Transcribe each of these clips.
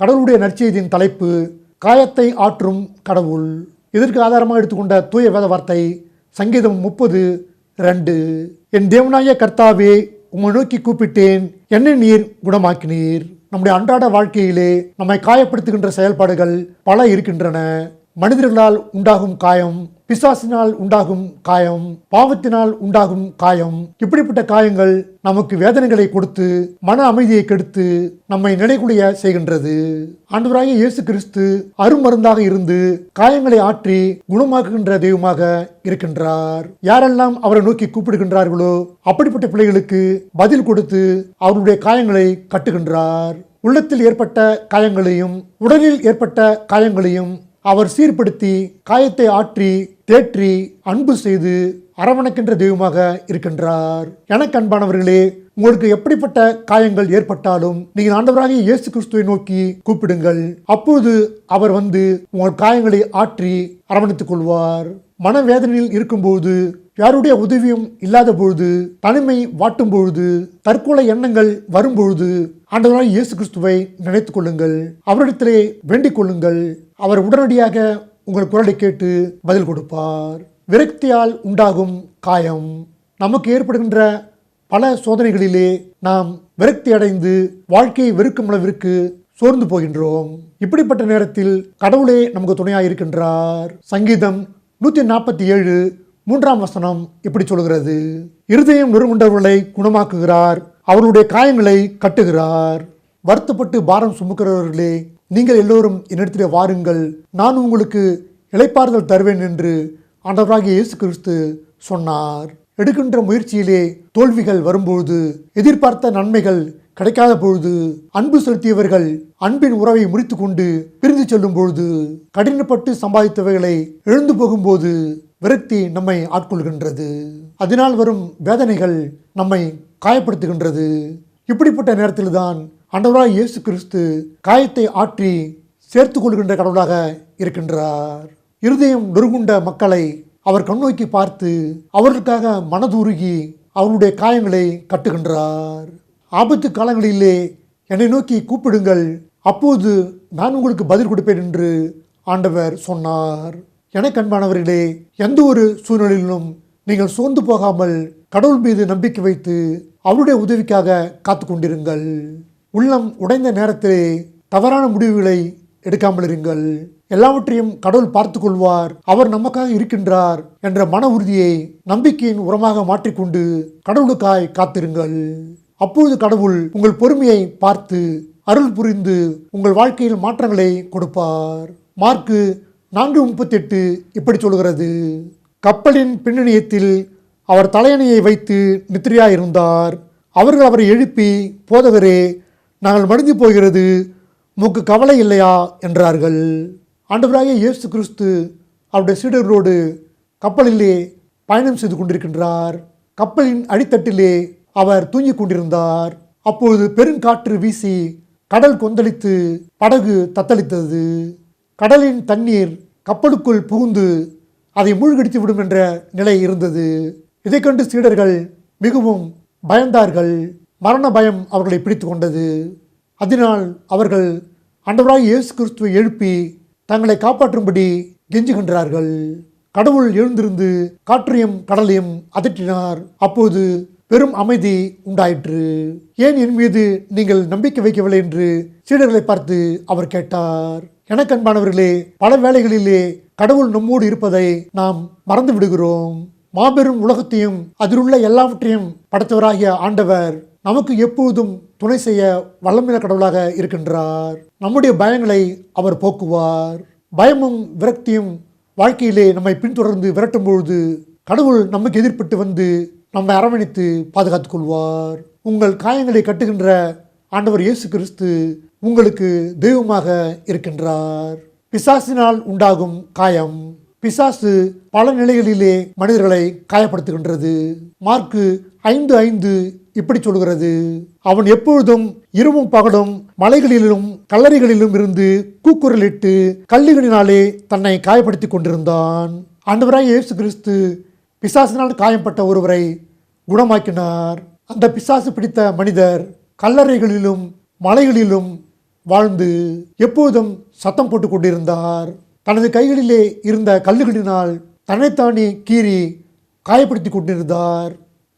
கடவுளுடைய நற்செய்தியின் தலைப்பு காயத்தை ஆற்றும் கடவுள். இதற்கு ஆதாரமாக எடுத்துக்கொண்ட தூய வேத வார்த்தை சங்கீதம் முப்பது ரெண்டு. என் தேவனாய கர்த்தாவே உம்மை நோக்கி கூப்பிட்டேன். என்னை நீர் குணமாக்கினீர். நம்முடைய அன்றாட வாழ்க்கையிலே நம்மை காயப்படுத்துகின்ற செயல்பாடுகள் பல இருக்கின்றன. மனிதர்களால் உண்டாகும் காயம் பிசாசினால் உண்டாகும் காயம் பாவத்தினால் உண்டாகும் காயம். இப்படிப்பட்ட காயங்கள் நமக்கு வேதனைகளை கொடுத்து மன அமைதியை கெடுத்து நம்மை நிலைகுலைய செய்கின்றது. ஆண்டவராகிய இயேசு கிறிஸ்து அருமருந்தாக இருந்து காயங்களை ஆற்றி குணமாக்குகின்ற தெய்வமாக இருக்கின்றார். யாரெல்லாம் அவரை நோக்கி கூப்பிடுகின்றார்களோ அப்படிப்பட்ட பிள்ளைகளுக்கு பதில் கொடுத்து அவருடைய காயங்களை கட்டுகின்றார். உள்ளத்தில் ஏற்பட்ட காயங்களையும் உடலில் ஏற்பட்ட காயங்களையும் அவர் சீர்படுத்தி காயத்தை ஆற்றி தேற்றி அன்பு செய்து அரவணைக்கின்ற தெய்வமாக இருக்கின்றார். எனக்கு அன்பானவர்களே உங்களுக்கு எப்படிப்பட்ட காயங்கள் ஏற்பட்டாலும் நீங்கள் ஆண்டவராகிய இயேசு கிறிஸ்துவை நோக்கி கூப்பிடுங்கள். அப்போது அவர் வந்து உங்கள் காயங்களை ஆற்றி அரவணைத்துக் கொள்வார். மனவேதனையில் இருக்கும்போது யாருடைய உதவியும் இல்லாத பொழுது தனிமை வாட்டும் பொழுது தற்கொலை எண்ணங்கள் வரும்பொழுது ஆண்டவராய் இயேசு கிறிஸ்துவை நினைத்துக் கொள்ளுங்கள். அவரிடத்திலே வேண்டிக் கொள்ளுங்கள். அவர் உடனடியாக உங்கள் குரலை கேட்டு பதில் கொடுப்பார். விரக்தியால் உண்டாகும் காயம். நமக்கு ஏற்படுகின்ற பல சோதனைகளிலே நாம் விரக்தி அடைந்து வாழ்க்கையை வெறுக்கும் அளவிற்கு சோர்ந்து போகின்றோம். இப்படிப்பட்ட நேரத்தில் கடவுளே நமக்கு துணையாக இருக்கின்றார் சங்கீதம் நூற்றி நாற்பத்தி ஏழு மூன்றாம் வசனம் இப்படி சொல்கிறது? இருதயம் நெருங்குண்டவர்களை குணமாக்குகிறார் அவருடைய காயங்களை கட்டுகிறார். வருத்தப்பட்டு பாரம் சுமக்கிறவர்களே நீங்கள் எல்லோரும் என்னிடத்திலே வாருங்கள். நான் உங்களுக்கு இளைப்பாறுதல் தருவேன் என்று ஆண்டவராகிய இயேசு கிறிஸ்து சொன்னார். எடுக்கின்ற முயற்சியிலே தோல்விகள் வரும்பொழுது எதிர்பார்த்த நன்மைகள் கிடைக்காத பொழுது அன்பு செலுத்தியவர்கள் அன்பின் உறவை முறித்து கொண்டு பிரிந்து செல்லும் பொழுது கடினப்பட்டு சம்பாதித்தவைகளை எழுந்து போகும்போது விரக்தி நம்மை ஆட்கொள்கின்றது. அதனால் வரும் வேதனைகள் நம்மை காயப்படுத்துகின்றது. இப்படிப்பட்ட நேரத்தில்தான் அண்டவராய் இயேசு கிறிஸ்து காயத்தை ஆற்றி சேர்த்து கொள்கின்ற கடவுளாக இருக்கின்றார். இருதயம் நொறுகுண்ட மக்களை அவர் கண்ணோக்கி பார்த்து அவர்களுக்காக மனதுருகி அவருடைய காயங்களை கட்டுகின்றார். ஆபத்து காலங்களிலே என்னை நோக்கி கூப்பிடுங்கள். அப்போது நான் உங்களுக்கு பதில் கொடுப்பேன் என்று ஆண்டவர் சொன்னார். எனக்கு அன்பானவர்களே எந்த ஒரு சூழ்நிலையிலும் நீங்கள் சோர்ந்து போகாமல் கடவுள் மீது நம்பிக்கை வைத்து அவருடைய உதவிக்காக காத்து கொண்டிருங்கள். உள்ளம் உடைந்த நேரத்திலே தவறான முடிவுகளை எடுக்காமல் இருங்கள். எல்லாவற்றையும் கடவுள் பார்த்து கொள்வார். அவர் நமக்காக இருக்கின்றார் என்ற மன உறுதியை நம்பிக்கையின் உரமாக மாற்றிக்கொண்டு கடவுளுக்காய் காத்திருங்கள். அப்பொழுது கடவுள் உங்கள் பொறுமையை பார்த்து அருள் புரிந்து உங்கள் வாழ்க்கையில் மாற்றங்களை கொடுப்பார். மார்க்கு நான்கு முப்பத்தெட்டு இப்படி சொல்கிறது. கப்பலின் பின்னணியத்தில் அவர் தலையணையை வைத்து நித்திரையாயிருந்தார். அவர்கள் அவரை எழுப்பி போதகரே நாங்கள் மடிந்து போகிறது உமக்கு கவலை இல்லையா? என்றார்கள். ஆண்டவராகிய இயேசு கிறிஸ்து அவருடைய சீடர்களோடு கப்பலிலே பயணம் செய்து கொண்டிருக்கின்றார். கப்பலின் அடித்தட்டிலே அவர் தூங்கிக் கொண்டிருந்தார். அப்பொழுது பெருங்காற்று வீசி கடல் கொந்தளித்து படகு தத்தளித்தது. கடலின் தண்ணீர் கப்பலுக்குள் புகுந்து அதை மூழ்கடித்து விடும் என்ற நிலை இருந்தது. இதை கண்டு சீடர்கள் மிகவும் பயந்தார்கள். மரண பயம் அவர்களை பிடித்து கொண்டது. அதனால் அவர்கள் அண்டவராய் இயேசு கிறிஸ்துவை எழுப்பி தங்களை காப்பாற்றும்படி கெஞ்சுகின்றார்கள். கடவுள் எழுந்திருந்து காற்றையும் கடலையும் அதட்டினார். அப்போது பெரும் அமைதி உண்டாயிற்று. ஏன் என் மீது நீங்கள் நம்பிக்கை வைக்கவில்லை என்று சீடர்களை பார்த்து அவர் கேட்டார். எனக்கன்பானவர்களே பல வேளைகளிலே கடவுள் நம்மோடு இருப்பதை நாம் மறந்து விடுகிறோம் மாபெரும் உலகத்தையும் அதிலுள்ள எல்லாவற்றையும் படைத்தவராகிய ஆண்டவர் நமக்கு எப்போதும் துணை செய்ய வல்லமில்ல கடவுளாக இருக்கின்றார். நம்முடைய பயங்களை அவர் போக்குவார். பயமும் விரக்தியும் வாழ்க்கையிலே நம்மை பின்தொடர்ந்து விரட்டும் பொழுது கடவுள் நமக்கு எதிர்ப்பட்டு வந்து நம்மை அரவணைத்து பாதுகாத்துக் கொள்வார் உங்கள் காயங்களை கட்டுகின்ற ஆண்டவர் இயேசு கிறிஸ்து உங்களுக்கு தெய்வமாக இருக்கின்றார். பிசாசினால் உண்டாகும் காயம் பிசாசு பல நிலைகளிலே மனிதர்களை காயப்படுத்துகின்றது. மார்க்கு ஐந்து ஐந்து இப்படி சொல்கிறது. அவன் எப்பொழுதும் இரவும் பகலும் மலைகளிலும் கல்லறைகளிலும் இருந்து கூக்குரலிட்டு கல்லுகளினாலே தன்னை காயப்படுத்திக் கொண்டிருந்தான். ஆண்டவராய் இயேசு கிறிஸ்து பிசாசினால் காயப்பட்ட ஒருவரை குணமாக்கினார். அந்த பிசாசு பிடித்த மனிதர் கல்லறைகளிலும் மலைகளிலும் வாழ்ந்து எப்போதும் சத்தம் போட்டு கொண்டிருந்தார். தனது கைகளிலே இருந்த கல்லுகளினால் தன்னைத்தானே கீறி காயப்படுத்தி கொண்டிருந்தார்.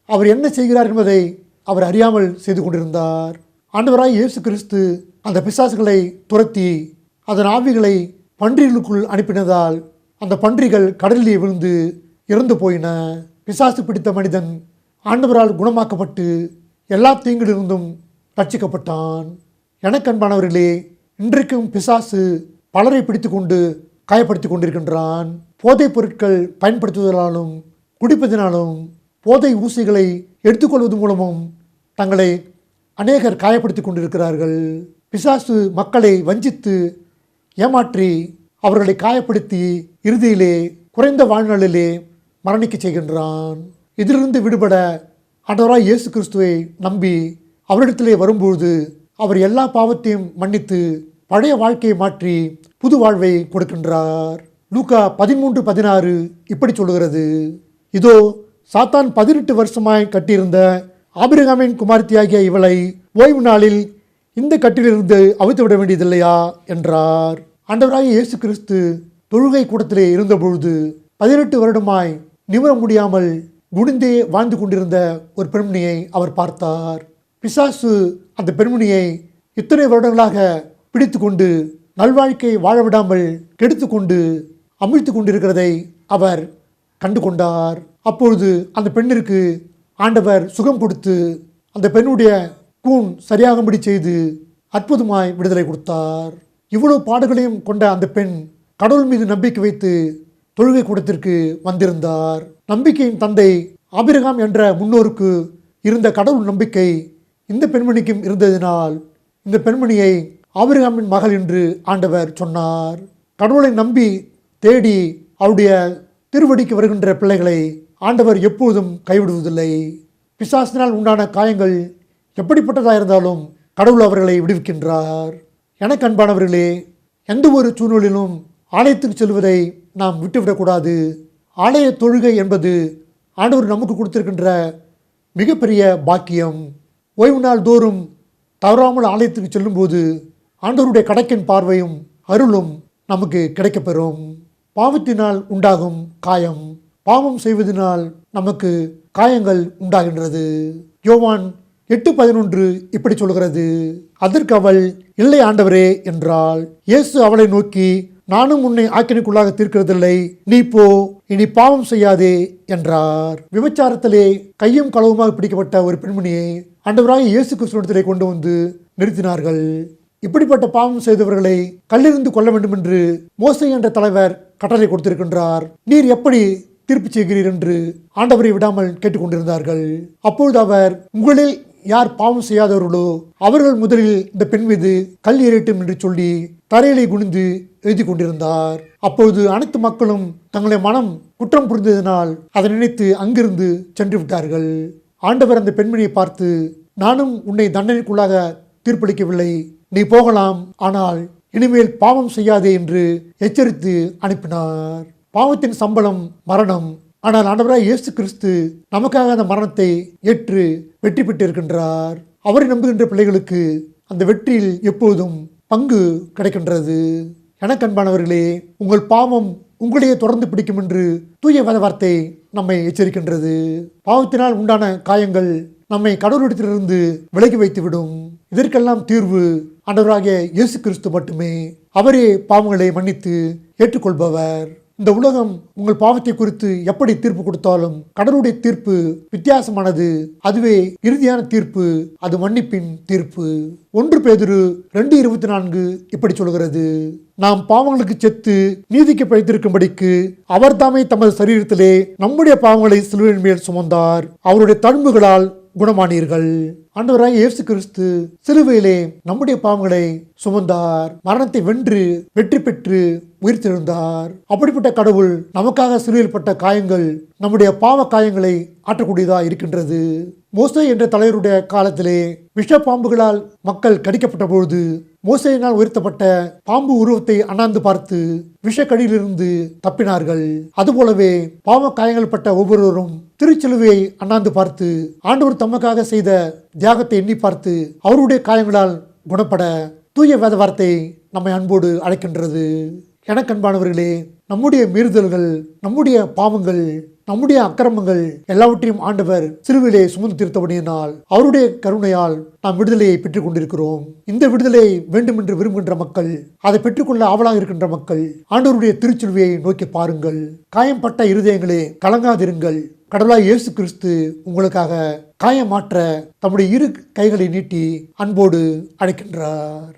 அவர் என்ன செய்கிறார் என்பதை அவர் அறியாமல் செய்து கொண்டிருந்தார். ஆண்டவராய் இயேசு கிறிஸ்து அந்த பிசாசுகளை துரத்தி அதன் ஆவிகளை பன்றிகளுக்குள் அனுப்பினதால் அந்த பன்றிகள் கடலிலே விழுந்து இறந்து போயின. பிசாசு பிடித்த மனிதன் ஆண்டவரால் குணமாக்கப்பட்டு எல்லா தீங்கிலிருந்தும் ரட்சிக்கப்பட்டான். எனக்கண்பானவர்களே இன்றைக்கும் பிசாசு பலரை பிடித்து கொண்டு காயப்படுத்தி கொண்டிருக்கின்றான். போதைப் பொருட்கள் பயன்படுத்துவதனாலும் குடிப்பதினாலும் போதை ஊசிகளை எடுத்துக்கொள்வது மூலமும் தங்களை அநேகர் காயப்படுத்தி கொண்டிருக்கிறார்கள். பிசாசு மக்களை வஞ்சித்து ஏமாற்றி அவர்களை காயப்படுத்தி இறுதியிலே குறைந்த வாழ்நாளிலே மரணிக்க செய்கின்றான். இதிலிருந்து விடுபட ஆண்டவராய் இயேசு கிறிஸ்துவை நம்பி அவரிடத்திலே வரும்பொழுது அவர் எல்லா பாவத்தையும் மன்னித்து பழைய வாழ்க்கையை மாற்றி புது வாழ்வை கொடுக்கின்றார். லூக்கா பதிமூன்று பதினாறு இப்படி சொல்லுகிறது. இதோ சாத்தான் பதினெட்டு வருஷமாய் கட்டியிருந்த ஆபிரகாமின் குமார்த்தியாகிய இவளை ஓய்வு நாளில் இந்த கட்டிலிருந்து அவித்து விட வேண்டியதில்லையா? என்றார். ஆண்டவராகிய இயேசு கிறிஸ்து தொழுகை கூடத்திலே இருந்தபொழுது பதினெட்டு வருடமாய் நிமிர முடியாமல் குடிந்தே வாழ்ந்து கொண்டிருந்த ஒரு பெண்மணியை அவர் பார்த்தார். பிசாசு அந்த பெண்மணியை இத்தனை வருடங்களாக பிடித்து கொண்டு நல்வாழ்க்கை வாழ விடாமல் கெடுத்து கொண்டு அமிழ்த்து கொண்டிருக்கிறதை அவர் கண்டு கொண்டார். அப்பொழுது அந்த பெண்ணிற்கு ஆண்டவர் சுகம் கொடுத்து அந்த பெண்ணுடைய கூண் சரியாகும்படி செய்து அற்புதமாய் விடுதலை கொடுத்தார். இவ்வளவு பாடுகளையும் கொண்ட அந்த பெண் கடவுள் மீது நம்பிக்கை வைத்து தொழுகை கூடத்திற்கு வந்திருந்தார். நம்பிக்கையின் தந்தை ஆபிரகாம் என்ற முன்னோருக்கு இருந்த கடவுள் நம்பிக்கை இந்த பெண்மணிக்கும் இருந்ததினால் இந்த பெண்மணியை ஆபிரகாமின் மகள் என்று ஆண்டவர் சொன்னார். கடவுளை நம்பி தேடி அவருடைய திருவடிக்கு வருகின்ற பிள்ளைகளை ஆண்டவர் எப்போதும் கைவிடுவதில்லை. பிசாசினால் உண்டான காயங்கள் எப்படிப்பட்டதாக இருந்தாலும் கடவுள் அவர்களை விடுவிக்கின்றார். எனக்கு அன்பானவர்களே எந்த ஒரு சூழ்நிலையிலும் ஆலயத்துக்கு செல்வதை நாம் விட்டுவிடக்கூடாது. ஆலய தொழுகை என்பது ஆண்டவர் நமக்கு கொடுத்திருக்கின்ற மிகப்பெரிய பாக்கியம். ஓய்வு நாள் தோறும் தவறாமல் ஆலயத்துக்கு செல்லும்போது ஆண்டவருடைய கடைக்கின் பார்வையும் அருளும் நமக்கு கிடைக்கப்பெறும். பாவத்தினால் உண்டாகும் காயம் பாவம் செய்வதனால் நமக்கு காயங்கள் உண்டாகின்றது. யோவான் எட்டு பதினொன்று இப்படி சொல்கிறது அதற்கு அவள் இல்லை ஆண்டவரே என்றால் இயேசு அவளை நோக்கி நானும் உன்னை ஆக்கினைக்குள்ளாக தீர்க்கிறதில்லை. நீ போ இனி பாவம் செய்யாதே என்றார். விபச்சாரத்திலே கையும் களவுமாக பிடிக்கப்பட்ட ஒரு பெண்மணியை அண்டவராக இயேசு கிறிஸ்துவத்திலே கொண்டு வந்து நிறுத்தினார்கள். இப்படிப்பட்ட பாவம் செய்தவர்களை கல்லிருந்து கொள்ள வேண்டும் என்று மோசை என்ற தலைவர் கட்டளை கொடுத்திருக்கின்றார். நீர் எப்படி தீர்ப்பு செய்கிறீர் என்று ஆண்டவரை விடாமல் கேட்டுக்கொண்டிருந்தார்கள். அப்பொழுது அவர் உங்களில் யார் பாவம் செய்யாதவர்களோ அவர்கள் முதலில் இந்த பெண் மீது கல் ஏறிட்டும் என்று சொல்லி தரையிலே குனிந்து எழுதி கொண்டிருந்தார். அப்பொழுது அனைத்து மக்களும் தங்களை மனம் குற்றம் புரிந்ததினால் அதை நினைத்து அங்கிருந்து சென்று விட்டார்கள். ஆண்டவர் அந்த பெண்மணியை பார்த்து நானும் உன்னை தண்டனைக்குள்ளாக தீர்ப்பளிக்கவில்லை. நீ போகலாம். ஆனால் இனிமேல் பாவம் செய்யாதே என்று எச்சரித்து அனுப்பினார். பாவத்தின் சம்பளம் மரணம் ஆனால் ஆண்டவராக இயேசு கிறிஸ்து நமக்காக அந்த மரணத்தை ஏற்று வெற்றி பெற்றிருக்கின்றார். அவரை நம்புகின்ற பிள்ளைகளுக்கு அந்த வெற்றியில் எப்போதும் பங்கு கிடைக்கின்றது. எனக்கு அன்பானவர்களே உங்கள் பாவம் உங்களையே தொடர்ந்து பிடிக்கும் என்று தூய வேத வார்த்தை நம்மை எச்சரிக்கின்றது. பாவத்தினால் உண்டான காயங்கள் நம்மை கடவுளிடத்திலிருந்து விலகி வைத்துவிடும். இதற்கெல்லாம் தீர்வு ஆண்டவராகிய இயேசு கிறிஸ்து மட்டுமே. அவரே பாவங்களை மன்னித்து ஏற்றுக்கொள்பவர். இந்த உலகம் உங்கள் பாவத்தை குறித்து எப்படி தீர்ப்பு கொடுத்தாலும் கடவுளுடைய தீர்ப்பு வித்தியாசமானது. அதுவே இறுதியான தீர்ப்பு அது மன்னிப்பின் தீர்ப்பு. ஒன்று பேதிரு ரெண்டு இருபத்தி நான்கு இப்படி சொல்கிறது. நாம் பாவங்களுக்கு செத்து நீதிக்கு பழித்திருக்கும்படிக்கு அவர் தாமே தமது சரீரத்திலே நம்முடைய பாவங்களை சிலுவையின் மேல் சுமந்தார். அவருடைய தழும்புகளால் குணமானீர்கள். ஆண்டவராய் இயேசு கிறிஸ்து சிலுவையிலே நம்முடைய பாவங்களை சுமந்தார். மரணத்தை வென்று வெற்றி பெற்று உயிர்த்தெழுந்தார். அப்படிப்பட்ட கடவுள் நமக்காக சிலுவையில் பட்ட காயங்கள் நம்முடைய பாவ காயங்களை ஆற்றக்கூடியதா இருக்கின்றது. மோசை என்ற தலைவருடைய காலத்திலே விஷ பாம்புகளால் மக்கள் கடிக்கப்பட்ட பொழுது மோசையினால் உயர்த்தப்பட்ட பாம்பு உருவத்தை அண்ணாந்து பார்த்து விஷக்கடியிலிருந்து தப்பினார்கள். அதுபோலவே பாவ காயங்கள் பட்ட ஒவ்வொருவரும் திருச்சிலுவையை அண்ணாந்து பார்த்து ஆண்டவர் தமக்காக செய்த தியாகத்தை எண்ணி பார்த்து அவருடைய காயங்களால் குணப்பட தூய வேத வார்த்தை நம்மை அன்போடு அழைக்கின்றது. எனக்கு அன்பானவர்களே நம்முடைய மீறுதல்கள் நம்முடைய பாவங்கள் நம்முடைய அக்கிரமங்கள் எல்லாவற்றையும் ஆண்டவர் சிறுவிலே சுமந்து தீர்த்தபடியினால் அவருடைய கருணையால் நாம் விடுதலையை பெற்றுக் கொண்டிருக்கிறோம். இந்த விடுதலை வேண்டும் என்று விரும்புகின்ற மக்கள் அதை பெற்றுக்கொள்ள ஆவலாக இருக்கின்ற மக்கள் ஆண்டவருடைய திருச்சிலுவையை நோக்கி பாருங்கள். காயம்பட்ட இருதயங்களே கலங்காதிருங்கள். கடவுளாய் இயேசு கிறிஸ்து உங்களுக்காக காயமாற்ற தம்முடைய இரு கைகளை நீட்டி அன்போடு அழைக்கின்றார்.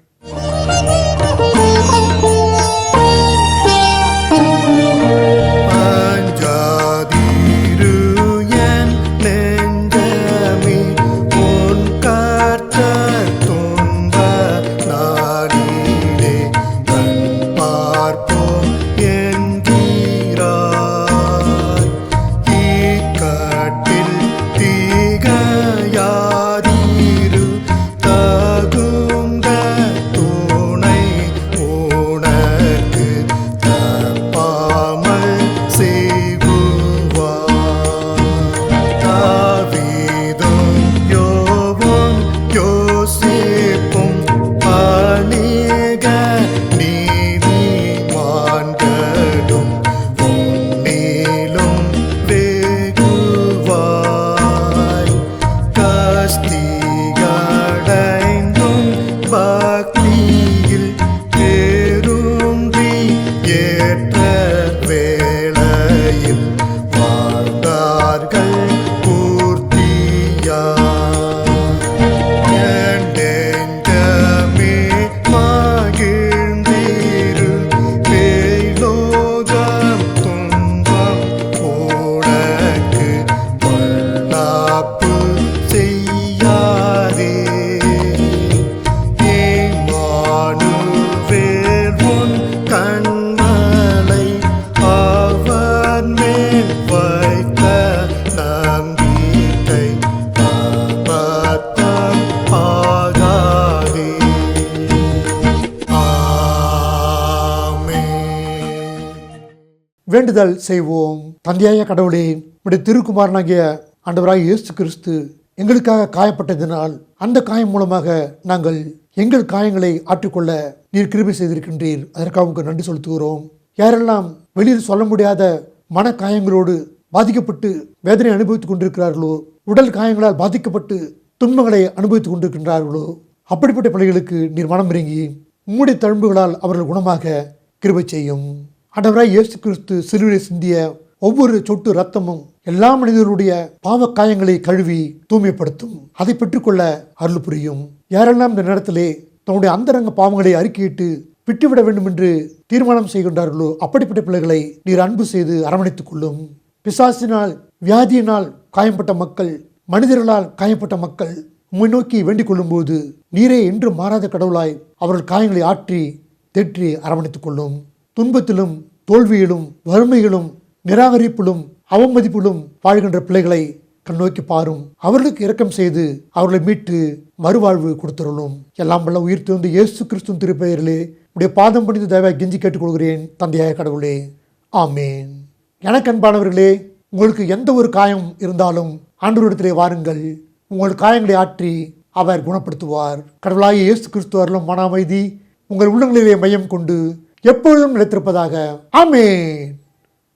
வேண்டுதல் செய்வோம். தந்தையாய கடவுளே உடைய திருக்குமாரனாகிய ஆண்டவராகிய இயேசு கிறிஸ்து எங்களுக்காக காயப்பட்டதினால் அந்த காயம் மூலமாக நாங்கள் எங்கள் காயங்களை ஆற்றிக்கொள்ள நீர் கிருபை செய்திருக்கின்றீர். அதற்காக உங்களுக்கு நன்றி செலுத்துகிறோம். யாரெல்லாம் வெளியில் சொல்ல முடியாத மன காயங்களோடு பாதிக்கப்பட்டு வேதனை அனுபவித்துக் கொண்டிருக்கிறார்களோ உடல் காயங்களால் பாதிக்கப்பட்டு துன்பங்களை அனுபவித்துக் கொண்டிருக்கின்றார்களோ அப்படிப்பட்ட பிள்ளைகளுக்கு நீர் மனம் இறங்கி உம்முடைய தழும்புகளால் அவர்கள் குணமாக கிருபை செய்யும். ஆண்டவராய் இயேசு கிறிஸ்து சிறுவிலை சிந்திய ஒவ்வொரு சொட்டு ரத்தமும் எல்லா மனிதருடைய பாவ காயங்களை கழுவி தூய்மைப்படுத்தும். அதை பெற்றுக்கொள்ள அருள் புரியும். யாரெல்லாம் இந்த நேரத்திலே தன்னுடைய அந்தரங்க பாவங்களை அறிக்கையிட்டு விட்டுவிட வேண்டும் என்று தீர்மானம் செய்கின்றார்களோ அப்படிப்பட்ட பிள்ளைகளை நீர் அன்பு செய்து அரவணைத்துக் கொள்ளும். பிசாசினால் வியாதியினால் காயம்பட்ட மக்கள் மனிதர்களால் காயப்பட்ட மக்கள் உம்மை நோக்கி வேண்டிக் கொள்ளும்போது நீரே என்று மாறாத கடவுளாய் அவர்கள் காயங்களை ஆற்றி தேற்றி அரவணைத்துக் கொள்ளும். துன்பத்திலும் தோல்வியிலும் வறுமையிலும் நிராகரிப்பிலும் அவமதிப்பிலும் வாழ்கின்ற பிள்ளைகளை கண்ணோக்கி பாரும். அவர்களுக்கு இரக்கம் செய்து அவர்களை மீட்டு மறுவாழ்வு கொடுத்துருளும். எல்லாம் வல்ல உயிர் திறந்து இயேசு கிறிஸ்துவின் திருப்பெயரிலே உடைய பாதம் பணிந்து தயவாய் கெஞ்சி கேட்டுக்கொள்கிறேன் தந்தையாக கடவுளே. ஆமேன். எனக்கு அன்பானவர்களே உங்களுக்கு எந்த ஒரு காயம் இருந்தாலும் ஆண்டவரிடத்திலே வாருங்கள். உங்கள் காயங்களை ஆற்றி அவர் குணப்படுத்துவார். கடவுளாகிய இயேசு கிறிஸ்துவர்களும் மன அமைதி உங்கள் உள்ளங்களிலே மையம் கொண்டு எப்பொழுதும் நிலைத்திருப்பதாக. ஆமேன்.